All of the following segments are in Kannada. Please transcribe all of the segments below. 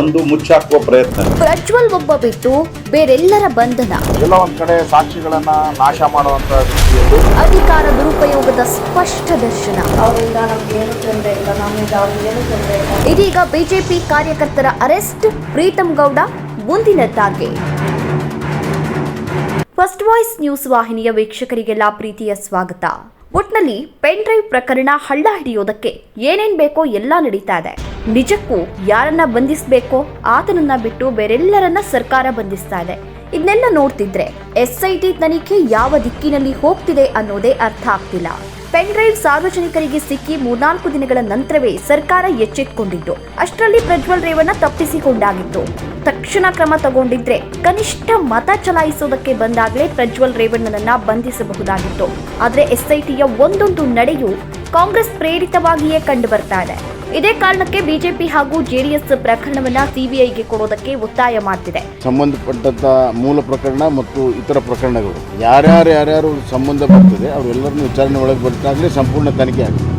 ಒಂದು ಮುಚ್ಚಾಕುವ ಪ್ರಯತ್ನ. ಪ್ರಜ್ವಲ್ ಒಬ್ಬ ಬಿಟ್ಟು ಬೇರೆಲ್ಲರ ಬಂಧನ. ಎಲ್ಲ ಒಂದ್ ಕಡೆ ಸಾಕ್ಷಿಗಳನ್ನ ನಾಶ ಮಾಡುವಂತ ರೀತಿಯಲ್ಲಿ. ಅಧಿಕಾರ ದುರುಪಯೋಗದ ಸ್ಪಷ್ಟ ದರ್ಶನ. ಅವರಿಂದ ತೊಂದರೆ ಇಲ್ಲ ತೊಂದರೆ ಇಲ್ಲ. ಇದೀಗ ಬಿಜೆಪಿ ಕಾರ್ಯಕರ್ತರ ಅರೆಸ್ಟ್ ಪ್ರೀತಂ ಗೌಡ ಮುಂದಿನ ತಾಗೆ ಫಸ್ಟ್ ವಾಯ್ಸ್ ನ್ಯೂಸ್ ವಾಹಿನಿಯ ವೀಕ್ಷಕರಿಗೆಲ್ಲ ಪ್ರೀತಿಯ ಸ್ವಾಗತ. ಒಟ್ನಲ್ಲಿ ಪೆನ್ ಡ್ರೈವ್ ಪ್ರಕರಣ ಹಳ್ಳ ಹಿಡಿಯೋದಕ್ಕೆ ಏನೇನ್ ಬೇಕೋ ಎಲ್ಲ ನಡೀತಾ ಇದೆ. ನಿಜಕ್ಕೂ ಯಾರನ್ನ ಬಂಧಿಸಬೇಕೋ ಆತನನ್ನ ಬಿಟ್ಟು ಬೇರೆಲ್ಲರನ್ನ ಸರ್ಕಾರ ಬಂಧಿಸ್ತಾ ಇದೆ. ಇದನ್ನೆಲ್ಲ ನೋಡ್ತಿದ್ರೆ ಎಸ್ಐಟಿ ತನಿಖೆ ಯಾವ ದಿಕ್ಕಿನಲ್ಲಿ ಹೋಗ್ತಿದೆ ಅನ್ನೋದೇ ಅರ್ಥ ಆಗ್ತಿಲ್ಲ. ಪೆನ್ ಡ್ರೈವ್ ಸಾರ್ವಜನಿಕರಿಗೆ ಸಿಕ್ಕಿ ಮೂರ್ನಾಲ್ಕು ದಿನಗಳ ನಂತರವೇ ಸರ್ಕಾರ ಎಚ್ಚೆತ್ಕೊಂಡಿತ್ತು. ಅಷ್ಟರಲ್ಲಿ ಪ್ರಜ್ವಲ್ ರೇವಣ್ಣ ತಪ್ಪಿಸಿಕೊಂಡಾಗಿತ್ತು. ತಕ್ಷಣ ಕ್ರಮ ತಗೊಂಡಿದ್ರೆ ಕನಿಷ್ಠ ಮತ ಚಲಾಯಿಸೋದಕ್ಕೆ ಬಂದಾಗಲೇ ಪ್ರಜ್ವಲ್ ರೇವಣ್ಣನನ್ನ ಬಂಧಿಸಬಹುದಾಗಿತ್ತು. ಆದ್ರೆ ಎಸ್ಐಟಿಯ ಒಂದೊಂದು ನಡೆಯು ಕಾಂಗ್ರೆಸ್ ಪ್ರೇರಿತವಾಗಿಯೇ ಕಂಡು ಬರ್ತಾ ಇದೆ ಇದೇ ಕಾರಣಕ್ಕೆ ಬಿಜೆಪಿ ಹಾಗೂ ಜೆಡಿಎಸ್ ಪ್ರಕರಣವನ್ನ ಸಿಬಿಐಗೆ ಕೊಡೋದಕ್ಕೆ ಒತ್ತಾಯ ಮಾಡ್ತಿದೆ. ಸಂಬಂಧಪಟ್ಟಂತ ಮೂಲ ಪ್ರಕರಣ ಮತ್ತು ಇತರ ಪ್ರಕರಣಗಳು. ಯಾರ್ಯಾರು ಯಾರ್ಯಾರು ಸಂಬಂಧ ಬರ್ತದೆ ಅವರೆಲ್ಲರನ್ನು ವಿಚಾರಣೆ ಒಳಗೆ ಬರ್ತಾಗಲೇ ಸಂಪೂರ್ಣ ತನಿಖೆ ಆಗುತ್ತೆ.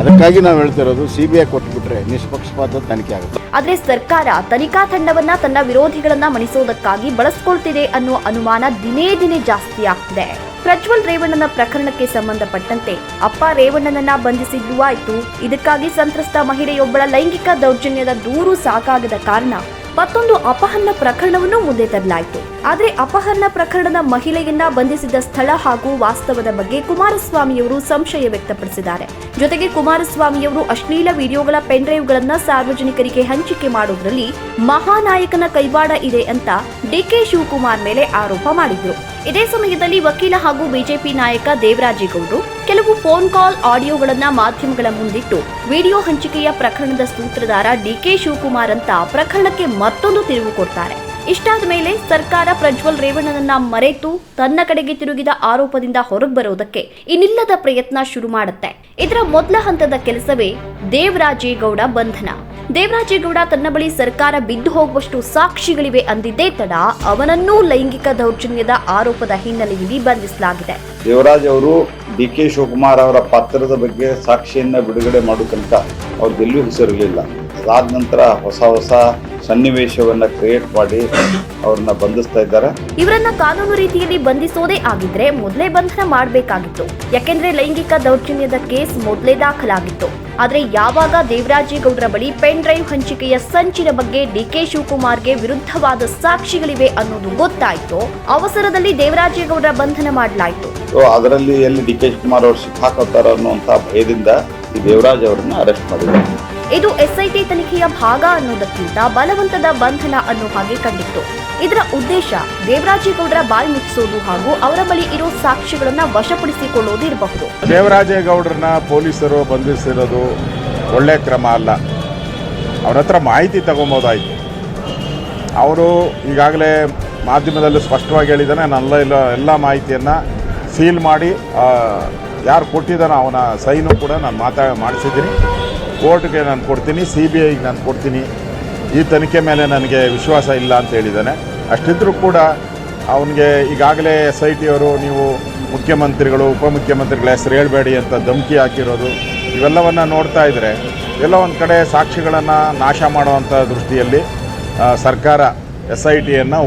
ಅದಕ್ಕಾಗಿ ನಾವು ಹೇಳ್ತಿರೋದು ಸಿ ಬಿ ಐ ಕೊಟ್ಬಿಟ್ರೆ ನಿಷ್ಪಕ್ಷಪಾತ ತನಿಖೆ ಆಗುತ್ತೆ. ಆದ್ರೆ ಸರ್ಕಾರ ತನಿಖಾ ತಂಡವನ್ನ ತನ್ನ ವಿರೋಧಿಗಳನ್ನ ಮಣಿಸೋದಕ್ಕಾಗಿ ಬಳಸ್ಕೊಳ್ತಿದೆ ಅನ್ನೋ ಅನುಮಾನ ದಿನೇ ದಿನೇ ಜಾಸ್ತಿ ಆಗ್ತಿದೆ. ಪ್ರಜ್ವಲ್ ರೇವಣ್ಣನ ಪ್ರಕರಣಕ್ಕೆ ಸಂಬಂಧಪಟ್ಟಂತೆ ಅಪ್ಪ ರೇವಣ್ಣನನ್ನ ಬಂಧಿಸಿದ್ದು ಆಯ್ತು. ಇದಕ್ಕಾಗಿ ಸಂತ್ರಸ್ತ ಮಹಿಳೆಯೊಬ್ಬಳ ಲೈಂಗಿಕ ದೌರ್ಜನ್ಯದ ದೂರು ಸಾಕಾಗದ ಕಾರಣ ಮತ್ತೊಂದು ಅಪಹರಣ ಪ್ರಕರಣವನ್ನು ಮುಂದೆ ತರಲಾಯಿತು. ಆದರೆ ಅಪಹರಣ ಪ್ರಕರಣದ ಮಹಿಳೆಯನ್ನ ಬಂಧಿಸಿದ ಸ್ಥಳ ಹಾಗೂ ವಾಸ್ತವದ ಬಗ್ಗೆ ಕುಮಾರಸ್ವಾಮಿಯವರು ಸಂಶಯ ವ್ಯಕ್ತಪಡಿಸಿದ್ದಾರೆ. ಜೊತೆಗೆ ಕುಮಾರಸ್ವಾಮಿಯವರು ಅಶ್ಲೀಲ ವಿಡಿಯೋಗಳ ಪೆನ್ ಡ್ರೈವ್ಗಳನ್ನ ಸಾರ್ವಜನಿಕರಿಗೆ ಹಂಚಿಕೆ ಮಾಡುವುದರಲ್ಲಿ ಮಹಾನಾಯಕನ ಕೈವಾಡ ಇದೆ ಅಂತ ಡಿಕೆ ಶಿವಕುಮಾರ್ ಮೇಲೆ ಆರೋಪ ಮಾಡಿದ್ರು. ಇದೇ ಸಮಯದಲ್ಲಿ ವಕೀಲ ಹಾಗೂ ಬಿಜೆಪಿ ನಾಯಕ ದೇವರಾಜೇಗೌಡರು ಕೆಲವು ಫೋನ್ ಕಾಲ್ ಆಡಿಯೋಗಳನ್ನ ಮಾಧ್ಯಮಗಳ ಮುಂದಿಟ್ಟು ವಿಡಿಯೋ ಹಂಚಿಕೆಯ ಪ್ರಕರಣದ ಸೂತ್ರಧಾರ ಡಿಕೆ ಶಿವಕುಮಾರ್ ಅಂತ ಪ್ರಕರಣಕ್ಕೆ ಮತ್ತೊಂದು ತಿರುವು ಕೊಡ್ತಾರೆ. ಇಷ್ಟಾದ ಮೇಲೆ ಸರ್ಕಾರ ಪ್ರಜ್ವಲ್ ರೇವಣ್ಣನನ್ನ ಮರೆತು ತನ್ನ ಕಡೆಗೆ ತಿರುಗಿದ ಆರೋಪದಿಂದ ಹೊರಗೆ ಬರೋದಕ್ಕೆ ಇನ್ನಿಲ್ಲದ ಪ್ರಯತ್ನ ಶುರು ಮಾಡುತ್ತೆ. ಇದರ ಮೊದಲ ಹಂತದ ಕೆಲಸವೇ ದೇವರಾಜೇಗೌಡ ಬಂಧನ. ದೇವರಾಜೇಗೌಡ ತನ್ನ ಬಳಿ ಸರ್ಕಾರ ಬಿದ್ದು ಹೋಗುವಷ್ಟು ಸಾಕ್ಷಿಗಳಿವೆ ಅಂದಿದ್ದೇ ತಡ. ಅವನನ್ನೂ ಲೈಂಗಿಕ ದೌರ್ಜನ್ಯದ ಆರೋಪದ ಹಿನ್ನೆಲೆಯಲ್ಲಿ ಬಂಧಿಸಲಾಗಿದೆ. ದೇವರಾಜ್ ಅವರು ಡಿ ಕೆ ಶಿವಕುಮಾರ್ ಅವರ ಪಾತ್ರದ ಬಗ್ಗೆ ಸಾಕ್ಷಿಯನ್ನ ಬಿಡುಗಡೆ ಮಾಡೋ ತನಕ ಅವ್ರಿಗೆಲ್ಲೂ ಹೆಸರಿರಲಿಲ್ಲ. ಅದಾದ ನಂತರ ಹೊಸ ಹೊಸ ಸನ್ನಿವೇಶವನ್ನ ಕ್ರಿಯೇಟ್ ಮಾಡಿ ಅವ್ರನ್ನ ಬಂಧಿಸ್ತಾ ಇದ್ದಾರೆ. ಇವರನ್ನ ಕಾನೂನು ರೀತಿಯಲ್ಲಿ ಬಂಧಿಸೋದೇ ಆಗಿದ್ರೆ ಮೊದಲೇ ಬಂಧನ ಮಾಡಬೇಕಾಗಿತ್ತು. ಯಾಕೆಂದ್ರೆ ಲೈಂಗಿಕ ದೌರ್ಜನ್ಯದ ಕೇಸ್ ಮೊದಲೇ ದಾಖಲಾಗಿತ್ತು. ಆದ್ರೆ ಯಾವಾಗ ದೇವರಾಜೇಗೌಡರ ಬಳಿ ಪೆನ್ ಡ್ರೈವ್ ಹಂಚಿಕೆಯ ಸಂಚಿನ ಬಗ್ಗೆ ಡಿಕೆ ಶಿವಕುಮಾರ್ಗೆ ವಿರುದ್ಧವಾದ ಸಾಕ್ಷಿಗಳಿವೆ ಅನ್ನೋದು ಗೊತ್ತಾಯ್ತು ಅವಸರದಲ್ಲಿ ದೇವರಾಜೇಗೌಡರ ಬಂಧನ ಮಾಡಲಾಯಿತು. ಅದರಲ್ಲಿ ಎಲ್ಲಿ ಡಿ ಕೆ ಶಿವಕುಮಾರ್ ಅವರು ಸಿಕ್ಕಾಕೋತಾರ ಅನ್ನುವಂತ ಭಯದಿಂದ ಈ ದೇವರಾಜ್ ಅವರನ್ನ ಅರೆಸ್ಟ್ ಮಾಡಿದ್ದಾರೆ. ಇದು ಎಸ್ಐಟಿ ತನಿಖೆಯ ಭಾಗ ಅನ್ನೋದಕ್ಕಿಂತ ಬಲವಂತದ ಬಂಧನ ಅನ್ನೋ ಹಾಗೆ ಕಂಡಿತ್ತು. ಇದರ ಉದ್ದೇಶ ದೇವರಾಜೇಗೌಡರ ಬಾಯಿ ಮುಚ್ಚಿಸೋದು ಹಾಗೂ ಅವರ ಬಳಿ ಇರೋ ಸಾಕ್ಷ್ಯಗಳನ್ನ ವಶಪಡಿಸಿಕೊಳ್ಳೋದು ಇರಬಹುದು. ದೇವರಾಜೇಗೌಡರನ್ನ ಪೊಲೀಸರು ಬಂಧಿಸಿರೋದು ಒಳ್ಳೆ ಕ್ರಮ ಅಲ್ಲ. ಅವರ ಹತ್ರ ಮಾಹಿತಿ ತಗೊಬೋದಾಯ್ತು. ಅವರು ಈಗಾಗಲೇ ಮಾಧ್ಯಮದಲ್ಲೂ ಸ್ಪಷ್ಟವಾಗಿ ಹೇಳಿದ್ದಾನೆ ನನ್ನ ಎಲ್ಲ ಎಲ್ಲ ಮಾಹಿತಿಯನ್ನು ಸೀಲ್ ಮಾಡಿ ಯಾರು ಕೊಟ್ಟಿದ್ದಾನೋ ಅವನ ಸೈನು ಕೂಡ ನಾನು ಮಾತಾ, ಮಾಡಿಸಿದ್ದೀನಿ. ಕೋರ್ಟ್ಗೆ ನಾನು ಕೊಡ್ತೀನಿ ಸಿ ಬಿ ಐಗೆ ನಾನು ಕೊಡ್ತೀನಿ. ಈ ತನಿಖೆ ಮೇಲೆ ನನಗೆ ವಿಶ್ವಾಸ ಇಲ್ಲ ಅಂತ ಹೇಳಿದ್ದಾನೆ. ಅಷ್ಟಿದ್ರೂ ಕೂಡ ಅವನಿಗೆ ಈಗಾಗಲೇ ಎಸ್ ಐ ಟಿಯವರು ನೀವು ಮುಖ್ಯಮಂತ್ರಿಗಳು, ಉಪಮುಖ್ಯಮಂತ್ರಿಗಳ ಹೆಸರು ಹೇಳಬೇಡಿ ಅಂತ ಧಮಕಿ ಹಾಕಿರೋದು. ಇವೆಲ್ಲವನ್ನು ನೋಡ್ತಾ ಇದ್ದರೆ ಎಲ್ಲ ಒಂದು ಕಡೆ ಸಾಕ್ಷಿಗಳನ್ನು ನಾಶ ಮಾಡುವಂಥ ದೃಷ್ಟಿಯಲ್ಲಿ ಸರ್ಕಾರ ಎಸ್ ಐ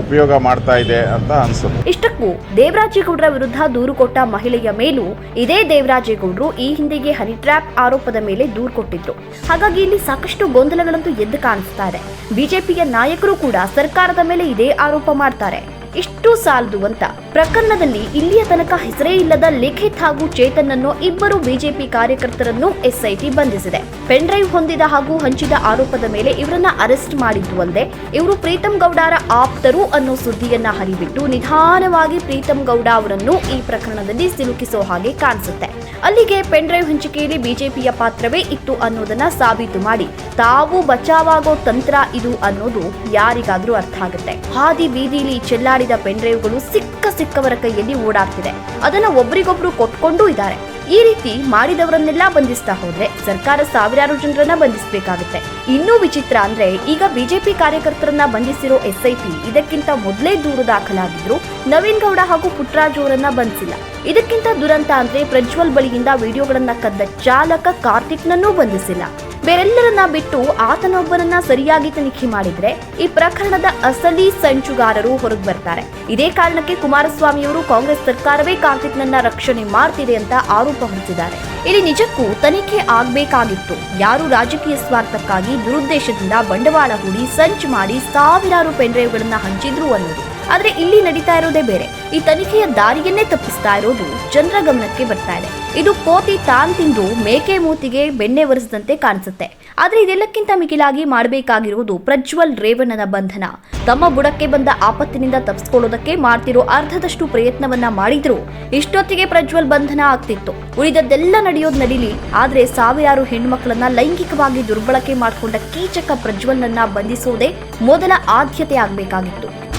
ಉಪಯೋಗ ಮಾಡ್ತಾ ಇದೆ ಅಂತ ಅನ್ಸುತ್ತೆ. ಇಷ್ಟಕ್ಕೂ ದೇವರಾಜೇಗೌಡರ ವಿರುದ್ಧ ದೂರು ಕೊಟ್ಟ ಮಹಿಳೆಯ ಮೇಲೂ ಇದೇ ದೇವರಾಜೇಗೌಡರು ಈ ಹಿಂದೆಗೆ ಹನಿ ಟ್ರ್ಯಾಪ್ ಆರೋಪದ ಮೇಲೆ ದೂರು ಕೊಟ್ಟಿದ್ರು. ಹಾಗಾಗಿ ಇಲ್ಲಿ ಸಾಕಷ್ಟು ಗೊಂದಲಗಳಂತೂ ಎದ್ದು ಕಾಣಿಸ್ತಾ ಇದೆ. ಬಿಜೆಪಿಯ ನಾಯಕರು ಕೂಡ ಸರ್ಕಾರದ ಮೇಲೆ ಇದೇ ಆರೋಪ ಮಾಡ್ತಾರೆ. ಇಷ್ಟು ಸಾಲದು ಅಂತ. ಪ್ರಕರಣದಲ್ಲಿ ಇಲ್ಲಿಯ ತನಕ ಹೆಸರೇ ಇಲ್ಲದ ಲಿಖಿತ್ ಹಾಗೂ ಚೇತನ್ ಅನ್ನೋ ಇಬ್ಬರು ಬಿಜೆಪಿ ಕಾರ್ಯಕರ್ತರನ್ನು ಎಸ್ಐಟಿ ಬಂಧಿಸಿದೆ. ಪೆನ್ ಡ್ರೈವ್ ಹೊಂದಿದ ಹಾಗೂ ಹಂಚಿದ ಆರೋಪದ ಮೇಲೆ ಇವರನ್ನ ಅರೆಸ್ಟ್ ಮಾಡಿದ್ದು ಅಲ್ಲದೆ, ಇವರು ಪ್ರೀತಮ್ ಗೌಡರ ಆಪ್ತರು ಅನ್ನೋ ಸುದ್ದಿಯನ್ನ ಹರಿಬಿಟ್ಟು ನಿಧಾನವಾಗಿ ಪ್ರೀತಮ್ ಗೌಡ ಅವರನ್ನು ಈ ಪ್ರಕರಣದಲ್ಲಿ ಸಿಲುಕಿಸೋ ಹಾಗೆ ಕಾಣಿಸುತ್ತೆ. ಅಲ್ಲಿಗೆ ಪೆನ್ ಡ್ರೈವ್ ಹಂಚಿಕೆಯಲ್ಲಿ ಬಿಜೆಪಿಯ ಪಾತ್ರವೇ ಇತ್ತು ಅನ್ನೋದನ್ನ ಸಾಬೀತು ಮಾಡಿ, ತಾವು ಬಚಾವಾಗೋ ತಂತ್ರ ಇದು ಅನ್ನೋದು ಯಾರಿಗಾದ್ರೂ ಅರ್ಥ ಆಗುತ್ತೆ. ಹಾದಿ ಬೀದಿಲಿ ಚೆಲ್ಲಾಡಿದ ಪೆನ್ ಡ್ರೈವ್ಗಳು ಸಿಕ್ಕ ಸಿಕ್ಕವರ ಕೈಯಲ್ಲಿ ಓಡಾಡ್ತಿದೆ. ಅದನ್ನ ಒಬ್ರಿಗೊಬ್ರು ಕೊಟ್ಕೊಂಡೂ ಇದ್ದಾರೆ. ಈ ರೀತಿ ಮಾಡಿದವರನ್ನೆಲ್ಲ ಬಂಧಿಸ್ತಾ ಹೋದ್ರೆ ಸರ್ಕಾರ ಸಾವಿರಾರು ಜನರನ್ನ ಬಂಧಿಸಬೇಕಾಗುತ್ತೆ. ಇನ್ನೂ ವಿಚಿತ್ರ ಅಂದ್ರೆ ಈಗ ಬಿಜೆಪಿ ಕಾರ್ಯಕರ್ತರನ್ನ ಬಂಧಿಸಿರೋ ಎಸ್ಐಟಿ ಇದಕ್ಕಿಂತ ಮೊದಲೇ ದೂರು ದಾಖಲಾಗಿದ್ರು. ನವೀನ್ ಗೌಡ ಹಾಗೂ ಪುಟ್ರಾಜ್ ಅವರನ್ನ ಬಂಧಿಸಿಲ್ಲ. ಇದಕ್ಕಿಂತ ದುರಂತ ಅಂದ್ರೆ ಪ್ರಜ್ವಲ್ ಬಳಿಯಿಂದ ವಿಡಿಯೋಗಳನ್ನ ಕದ್ದ ಚಾಲಕ ಕಾರ್ತಿಕ್ನನ್ನೂ ಬಂಧಿಸಿಲ್ಲ. ಬೇರೆಲ್ಲರನ್ನ ಬಿಟ್ಟು ಆತನೊಬ್ಬನನ್ನ ಸರಿಯಾಗಿ ತನಿಖೆ ಮಾಡಿದ್ರೆ ಈ ಪ್ರಕರಣದ ಅಸಲಿ ಸಂಚುಗಾರರು ಹೊರಗೆ ಬರ್ತಾರೆ. ಇದೇ ಕಾರಣಕ್ಕೆ ಕುಮಾರಸ್ವಾಮಿಯವರು ಕಾಂಗ್ರೆಸ್ ಸರ್ಕಾರವೇ ಕಾರ್ತಿಕ್ನನ್ನ ರಕ್ಷಣೆ ಮಾಡ್ತಿದೆ ಅಂತ ಆರೋಪ ಹೊರಿಸಿದ್ದಾರೆ. ಇಲ್ಲಿ ನಿಜಕ್ಕೂ ತನಿಖೆ ಆಗ್ಬೇಕಾಗಿತ್ತು. ಯಾರು ರಾಜಕೀಯ ಸ್ವಾರ್ಥಕ್ಕಾಗಿ ದುರುದ್ದೇಶದಿಂದ ಬಂಡವಾಳ ಹೂಡಿ ಸಂಚು ಮಾಡಿ ಸಾವಿರಾರು ಪೆನ್ಡ್ರೈವ್ಗಳನ್ನ ಹಂಚಿದ್ರು ಅನ್ನೋದು. ಆದ್ರೆ ಇಲ್ಲಿ ನಡೀತಾ ಇರೋದೇ ಬೇರೆ. ಈ ತನಿಖೆಯ ದಾರಿಯನ್ನೇ ತಪ್ಪಿಸ್ತಾ ಇರೋದು ಜನರ ಗಮನಕ್ಕೆ ಬರ್ತಾ ಇದೆ. ಇದು ಕೋತಿ ತಾನ್ ತಿಂದು ಮೇಕೆ ಮೂತಿಗೆ ಬೆಣ್ಣೆ ಒರೆಸಿದಂತೆ ಕಾಣಿಸುತ್ತೆ. ಆದರೆ ಇದೆಲ್ಲಕ್ಕಿಂತ ಮಿಗಿಲಾಗಿ ಮಾಡಬೇಕಾಗಿರುವುದು ಪ್ರಜ್ವಲ್ ರೇವಣ್ಣನ ಬಂಧನ. ತಮ್ಮ ಬುಡಕ್ಕೆ ಬಂದ ಆಪತ್ತಿನಿಂದ ತಪ್ಪಿಸ್ಕೊಳ್ಳೋದಕ್ಕೆ ಮಾಡ್ತಿರೋ ಅರ್ಧದಷ್ಟು ಪ್ರಯತ್ನವನ್ನ ಮಾಡಿದ್ರು. ಇಷ್ಟೊತ್ತಿಗೆ ಪ್ರಜ್ವಲ್ ಬಂಧನ ಆಗ್ತಿತ್ತು. ಉಳಿದದ್ದೆಲ್ಲ ನಡೆಯೋದು ನಡೀಲಿ. ಆದರೆ ಸಾವಿರಾರು ಹೆಣ್ಮಕ್ಳನ್ನ ಲೈಂಗಿಕವಾಗಿ ದುರ್ಬಳಕೆ ಮಾಡಿಕೊಂಡ ಕೀಚಕ ಪ್ರಜ್ವಲ್ನನ್ನ ಬಂಧಿಸೋದೇ ಮೊದಲ ಆದ್ಯತೆ ಆಗ್ಬೇಕಾಗಿತ್ತು.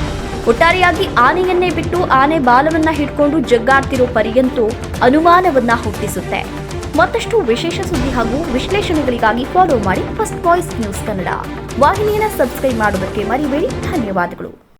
ಒಟ್ಟಾರೆಯಾಗಿ ಆನೆಯನ್ನೇ ಬಿಟ್ಟು ಆನೆ ಬಾಲವನ್ನ ಹಿಡ್ಕೊಂಡು ಜಗ್ಗಾಡ್ತಿರೋ ಪರಿಯಂತೂ ಅನುಮಾನವನ್ನ ಹುಟ್ಟಿಸುತ್ತೆ. ಮತ್ತಷ್ಟು ವಿಶೇಷ ಸುದ್ದಿ ಹಾಗೂ ವಿಶ್ಲೇಷಣೆಗಳಿಗಾಗಿ ಫಾಲೋ ಮಾಡಿ ಫಸ್ಟ್ ವಾಯ್ಸ್ ನ್ಯೂಸ್ ಕನ್ನಡ. ವಾಹಿನಿಯನ್ನ ಸಬ್ಸ್ಕ್ರೈಬ್ ಮಾಡುವುದಕ್ಕೆ ಮರಿಬೇಡಿ. ಧನ್ಯವಾದಗಳು.